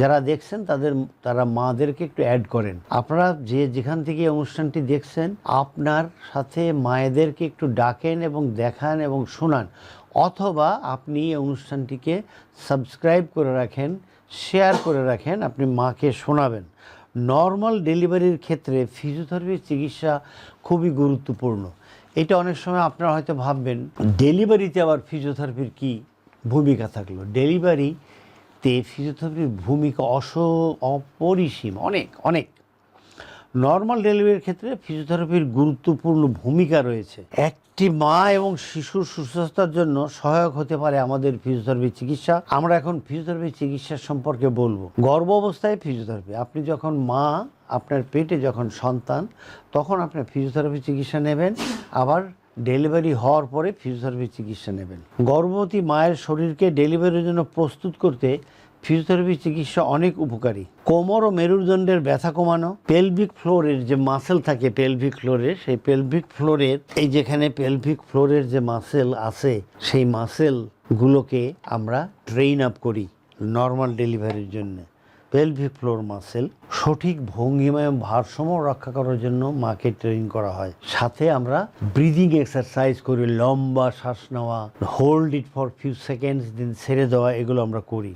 যারা দেখছেন, তাদের, তারা মাদেরকে একটু অ্যাড করেন। আপনারা যে যেখান থেকে অনুষ্ঠানটি দেখছেন, আপনার সাথে মায়েদেরকে একটু ডাকেন এবং দেখান এবং শোনান, অথবা আপনি এই অনুষ্ঠানটিকে সাবস্ক্রাইব করে রাখেন শেয়ার করে রাখেন, আপনি মাকে শোনাবেন। নর্মাল ডেলিভারির ক্ষেত্রে ফিজিওথেরাপির চিকিৎসা খুবই গুরুত্বপূর্ণ। এটা অনেক সময় আপনারা হয়তো ভাববেন ডেলিভারিতে আবার ফিজিওথেরাপির কি ভূমিকা থাকল? ডেলিভারিতে ফিজিওথেরাপির ভূমিকা অস, অপরিসীম, অনেক অনেক। নর্মাল ডেলিভারির ক্ষেত্রে ফিজিওথেরাপির গুরুত্বপূর্ণ ভূমিকা রয়েছে। একটি মা এবং শিশুর সুস্বাস্থ্যের জন্য সহায়ক হতে পারে আমাদের ফিজিওথেরাপি চিকিৎসা। আমরা এখন ফিজিওথেরাপি চিকিৎসা সম্পর্কে বলব। গর্ভ অবস্থায় ফিজিওথেরাপি। আপনি যখন মা, আপনার পেটে যখন সন্তান, তখন আপনি ফিজিওথেরাপি চিকিৎসা নেবেন। আবার ডেলিভারি হওয়ার পরে ফিজিওথেরাপি চিকিৎসা নেবেন। গর্ভবতী মায়ের শরীরকে ডেলিভারির জন্য প্রস্তুত করতে ফিজিওথেরাপি চিকিৎসা অনেক উপকারী। কোমর ও মেরুদণ্ডের ব্যথা কমানো পেলভিক ফ্লোরের যে মাসেল থাকে পেলভিক ফ্লোরের সেই পেলভিক ফ্লোরের এই যেখানে পেলভিক ফ্লোরের যে মাসেল আছে, সেই মাসেলগুলোকে আমরা ট্রেন আপ করি নর্মাল ডেলিভারির জন্য। পেলভিক ফ্লোর মাসেল সঠিক ভঙ্গিমায় ভারসাম্য রক্ষা করার জন্য মাকে ট্রেনিং করা হয়। সাথে আমরা ব্রিদিং এক্সারসাইজ করি লম্বা শ্বাস নেওয়া hold it for few seconds দিন ছেড়ে দেওয়া, এগুলো আমরা করি।